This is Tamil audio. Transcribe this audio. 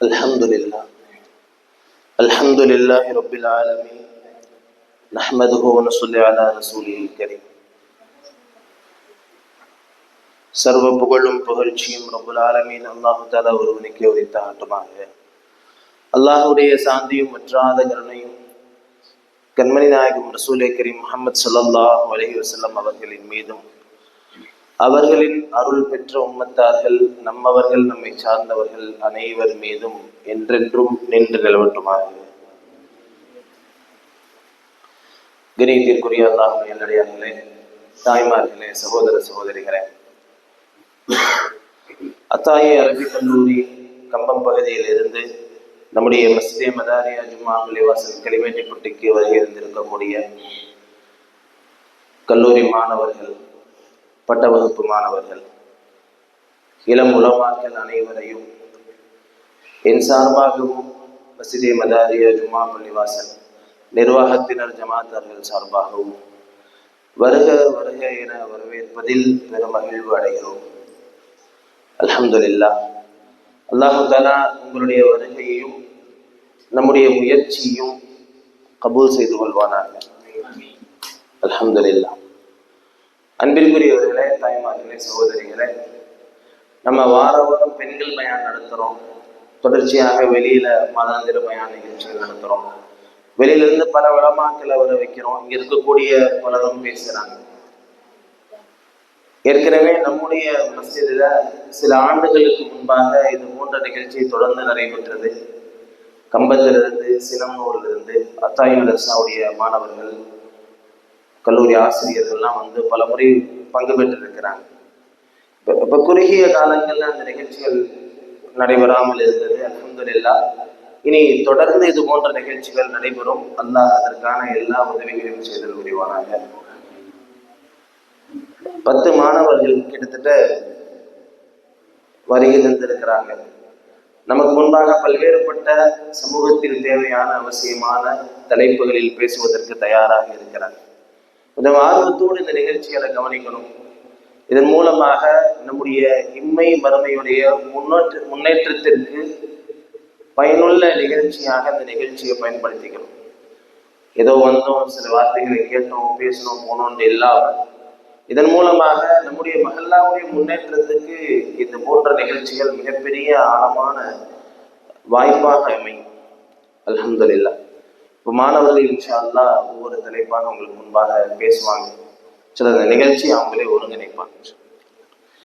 الحمد لله الحمد لله رب العالمين نحمده ونصلي على رسوله الكريم சர்வ புகழும் புகழ்ச்சியும் ரபுல் ஆலமீன் அல்லாஹு தாலா ஒருவனுக்கே உரித்தாகட்டுமாக அல்லாஹுடைய சாந்தியும் மற்றாத கருணையும் கண்மணி நாயகம் ரசூலே கரீம் முகமது சல்லாஹ் அலஹி வசல்லம் அவர்களின் மீதும் அவர்களின் அருள் பெற்ற உம்மத்தார்கள் நம்மவர்கள் நம்மை சார்ந்தவர்கள் அனைவர் மீதும் என்றென்றும் நின்று நிலவட்டுமாக கிரீத்திற்குரிய அல்லாஹுடைய எல்லடியார்களே தாய்மார்களே சகோதர சகோதரிகளே அத்தாயே அரபிக் கல்லூரி கம்பம் பகுதியில் இருந்து நம்முடைய மஸ்தே மதாரியா ஜும்மா வாசல் கிளிமேட்டிப்பட்டிக்கு வருகை இருந்திருக்கக்கூடிய கல்லூரி மாணவர்கள் பட்ட வகுப்பு மாணவர்கள். இளம் உலமாக்கள் அனைவரையும் என் சார்பாகவும் மசிதே மதாரிய ஜுமா பள்ளிவாசல் நிர்வாகத்தினர் ஜமாத்தார்கள் சார்பாகவும் வருக வருக என வரவேற்பதில் பெரும் மகிழ்வு அடைகிறோம். அலமதுல்லா அல்லாஹு தாலா உங்களுடைய வருகையையும் நம்முடைய முயற்சியும் கபூல் செய்து கொள்வானாக. அலமதுல்லா அன்பிற்குரியவர்களே தாய்மார்களே சகோதரிகளே நம்ம வார வாரம் பெண்கள் பயன் நடத்துகிறோம் தொடர்ச்சியாக வெளியில மாதாந்திர பயன் நிகழ்ச்சிகள் நடத்துகிறோம் வெளியிலிருந்து பல வளமாக்களை வர வைக்கிறோம். இங்க இருக்கக்கூடிய பலரும் பேசுறாங்க. ஏற்கனவே நம்முடைய மசிதில சில ஆண்டுகளுக்கு முன்பாக இது போன்ற நிகழ்ச்சி தொடர்ந்து நடைபெற்றது. கம்பத்திலிருந்து சிலம்பூரிலிருந்து அத்தாய் மதர்சாவுடைய மாணவர்கள் கல்லூரி ஆசிரியர்கள்லாம் வந்து பல முறை பங்கு பெற்றிருக்கிறாங்க. இப்போ குறுகிய காலங்களில் அந்த நிகழ்ச்சிகள் நடைபெறாமல் இருந்தது அலமதுல்லா இனி தொடர்ந்து இது போன்ற நிகழ்ச்சிகள் நடைபெறும். அல்லாஹ் அதற்கான எல்லா உதவிகளையும் செய்தல் புரிவானாங்க பத்து மாணவர்கள் கிட்டத்தட்ட வருகை தந்திருக்கிறாங்க நமக்கு முன்பாக பல்வேறுபட்ட சமூகத்தில் தேவையான அவசியமான தலைப்புகளில் பேசுவதற்கு தயாராக இருக்கிறாங்க. கொஞ்சம் ஆர்வத்தோடு இந்த நிகழ்ச்சிகளை கவனிக்கணும். இதன் மூலமாக நம்முடைய இம்மை மறுமையுடைய முன்னேற்ற முன்னேற்றத்திற்கு பயனுள்ள நிகழ்ச்சியாக இந்த நிகழ்ச்சியை பயன்படுத்திக்கணும். ஏதோ வந்தோம் சில வார்த்தைகளை கேட்டோம் பேசணும் போனோம்னு இல்லாமல் இதன் மூலமாக நம்முடைய மகல்லாவுடைய முன்னேற்றத்துக்கு இந்த போன்ற நிகழ்ச்சிகள் மிகப்பெரிய ஆழமான வாய்ப்பாக அமையும். அலமதுல்லா இப்போ மாணவர்கள் இன்ஷா ஒவ்வொரு தலைப்பாக உங்களுக்கு முன்பாக பேசுவாங்க. சில நிகழ்ச்சி அவங்களே ஒருங்கிணைப்பாங்க.